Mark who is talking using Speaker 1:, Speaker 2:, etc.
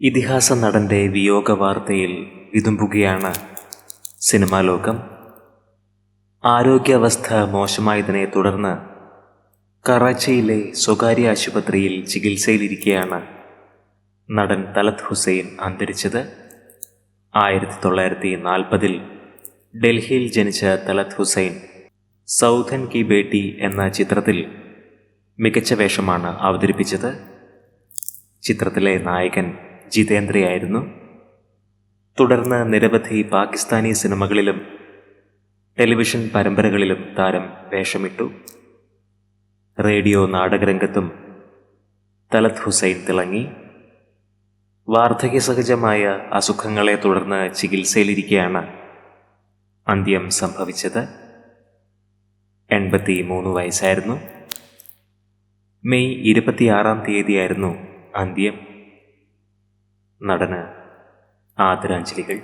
Speaker 1: ഇതിഹാസ നടന്റെ വിയോഗ വാർത്തയിൽ വിതുമ്പുകയാണ് സിനിമാ ലോകം ആരോഗ്യാവസ്ഥ മോശമായതിനെ തുടർന്ന് കറാച്ചിയിലെ സ്വകാര്യ ആശുപത്രിയിൽ ചികിത്സയിലിരിക്കെയാണ് നടൻ തലത് ഹുസൈൻ അന്തരിച്ചത്. ആയിരത്തി തൊള്ളായിരത്തി നാൽപ്പതിൽ ഡൽഹിയിൽ ജനിച്ച തലത് ഹുസൈൻ സൗധൻ കി ബേട്ടി എന്ന ചിത്രത്തിൽ മികച്ച വേഷമാണ് അവതരിപ്പിച്ചത്. ചിത്രത്തിലെ നായകൻ ജിതേന്ദ്രയായിരുന്നു. തുടർന്ന് നിരവധി പാകിസ്ഥാനി സിനിമകളിലും ടെലിവിഷൻ പരമ്പരകളിലും താരം വേഷമിട്ടു. റേഡിയോ നാടകരംഗത്തും തലത് ഹുസൈൻ തിളങ്ങി. വാർദ്ധക്യസഹജമായ അസുഖങ്ങളെ തുടർന്ന് ചികിത്സയിലിരിക്കെയാണ് അന്ത്യം സംഭവിച്ചത്. എൺപത്തി മൂന്ന് വയസ്സായിരുന്നു. മെയ് ഇരുപത്തിയാറാം തീയതിയായിരുന്നു അന്ത്യം. നടന് ആദരാഞ്ജലികൾ.